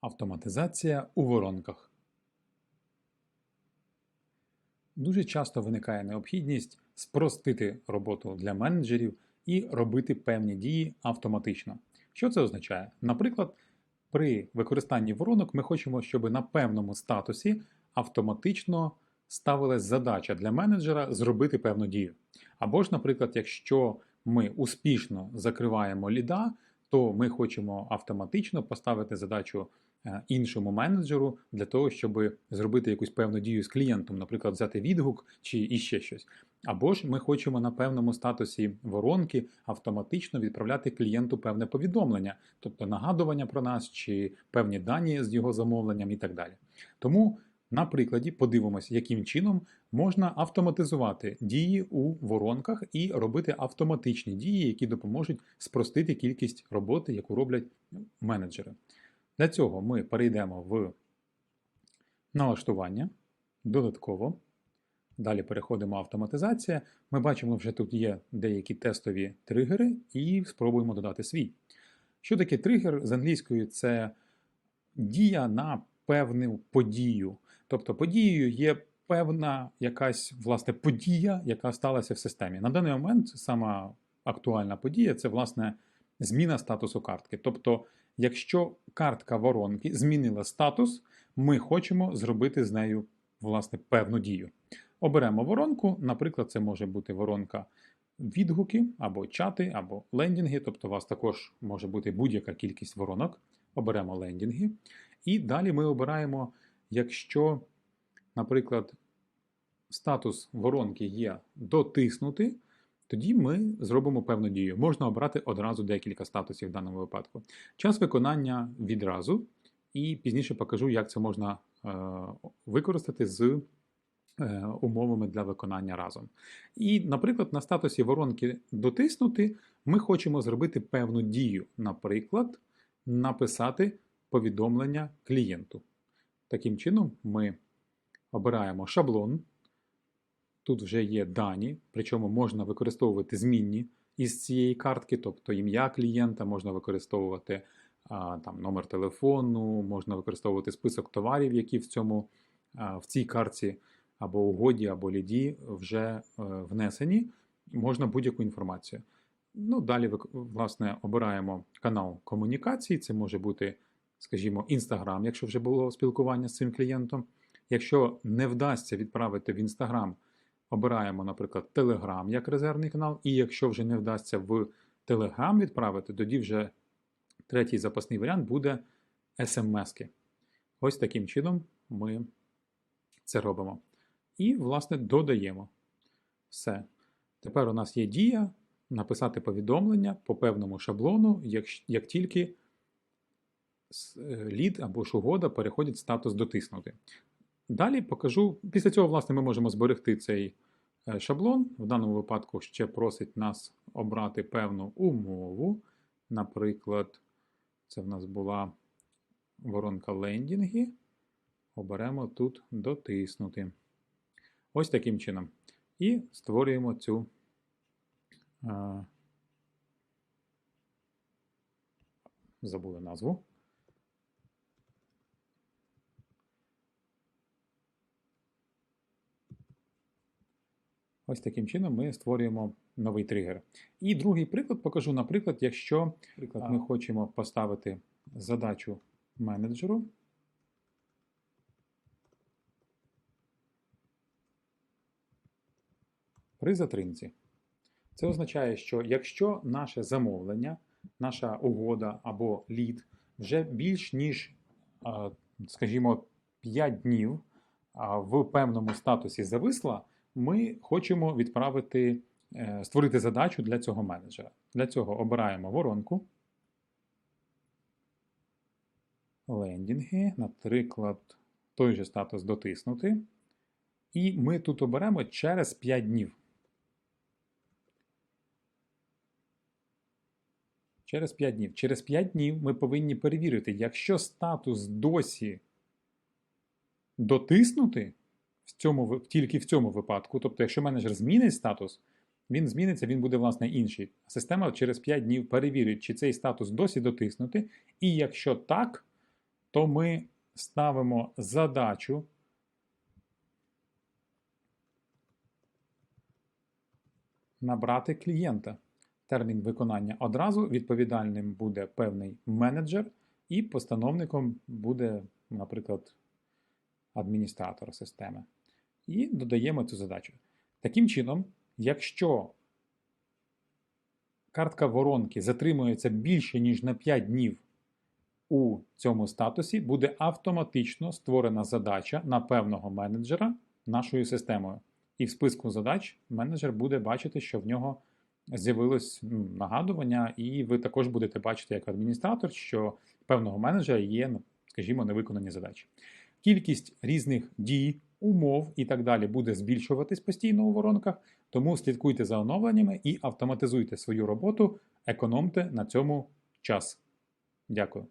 Автоматизація у воронках. Дуже часто виникає необхідність спростити роботу для менеджерів і робити певні дії автоматично. Що це означає? Наприклад, при використанні воронок ми хочемо, щоб на певному статусі автоматично ставилась задача для менеджера зробити певну дію. Або ж, наприклад, якщо ми успішно закриваємо ліда, то ми хочемо автоматично поставити задачу е, іншому менеджеру для того, щоб зробити якусь певну дію з клієнтом, наприклад, взяти відгук чи іще щось. Або ж ми хочемо на певному статусі воронки автоматично відправляти клієнту певне повідомлення, тобто нагадування про нас чи певні дані з його замовленням і так далі. Тому на прикладі подивимося, яким чином можна автоматизувати дії у воронках і робити автоматичні дії, які допоможуть спростити кількість роботи, яку роблять менеджери. Для цього ми перейдемо в налаштування додатково. Далі переходимо автоматизація. Ми бачимо, вже тут є деякі тестові тригери, і спробуємо додати свій. Що таке тригер з англійської? Це дія на певну подію. Тобто подією є певна якась власне подія, яка сталася в системі. На даний момент сама актуальна подія це власне зміна статусу картки. Тобто, якщо картка воронки змінила статус, ми хочемо зробити з нею власне певну дію. Оберемо воронку, наприклад, це може бути воронка відгуки або чати, або лендінги, тобто у вас також може бути будь-яка кількість воронок. Оберемо лендінги. І далі ми обираємо, якщо, наприклад, статус воронки є дотиснути, тоді ми зробимо певну дію. Можна обрати одразу декілька статусів в даному випадку. Час виконання відразу, і пізніше покажу, як це можна е, використати з е, умовами для виконання разом. І, наприклад, на статусі воронки дотиснути ми хочемо зробити певну дію. Наприклад, написати повідомлення клієнту. Таким чином, ми обираємо шаблон. Тут вже є дані, причому можна використовувати змінні із цієї картки, тобто ім'я клієнта, можна використовувати а, там, номер телефону, можна використовувати список товарів, які в цьому, а, в цій картці або угоді, або ліді вже е, внесені. Можна будь-яку інформацію. Ну, Далі, власне, обираємо канал комунікації. Це може бути, скажімо, Інстаграм, якщо вже було спілкування з цим клієнтом. Якщо не вдасться відправити в Інстаграм, обираємо, наприклад, Telegram як резервний канал. І якщо вже не вдасться в Telegram відправити, тоді вже третій запасний варіант буде SMS-ки. Ось таким чином ми це робимо. І, власне, додаємо все. Тепер у нас є дія написати повідомлення по певному шаблону, як, як тільки лід або ж угода переходить в статус дотиснути. Далі покажу, після цього, власне, ми можемо зберегти цей е, шаблон. В даному випадку ще просить нас обрати певну умову. Наприклад, це в нас була воронка лендінги. Оберемо тут дотиснути. Ось таким чином. І створюємо цю. А, забули назву. Ось таким чином ми створюємо новий тригер. І другий приклад покажу, наприклад, якщо наприклад, ми хочемо поставити задачу менеджеру. При затримці. Це означає, що якщо наше замовлення, наша угода або лід вже більш ніж, скажімо, 5 днів в певному статусі зависла, ми хочемо відправити, е, створити задачу для цього менеджера. Для цього обираємо воронку, лендінги, наприклад, той же статус дотиснути. І ми тут оберемо через 5 днів. Через 5 днів. Через 5 днів ми повинні перевірити, якщо статус досі дотиснути, в цьому, тільки в цьому випадку, тобто, якщо менеджер змінить статус, він зміниться, він буде, власне, інший. Система через 5 днів перевірить, чи цей статус досі дотиснути. І якщо так, то ми ставимо задачу набрати клієнта. Термін виконання одразу відповідальним буде певний менеджер, і постановником буде, наприклад, адміністратор системи. І додаємо цю задачу. Таким чином, якщо картка воронки затримується більше, ніж на 5 днів у цьому статусі, буде автоматично створена задача на певного менеджера нашою системою. І в списку задач менеджер буде бачити, що в нього з'явилось ну, нагадування, і ви також будете бачити як адміністратор, що певного менеджера є, ну, скажімо, невиконані задачі. Кількість різних дій, умов і так далі буде збільшуватись постійно у воронках, тому слідкуйте за оновленнями і автоматизуйте свою роботу, економте на цьому час. Дякую.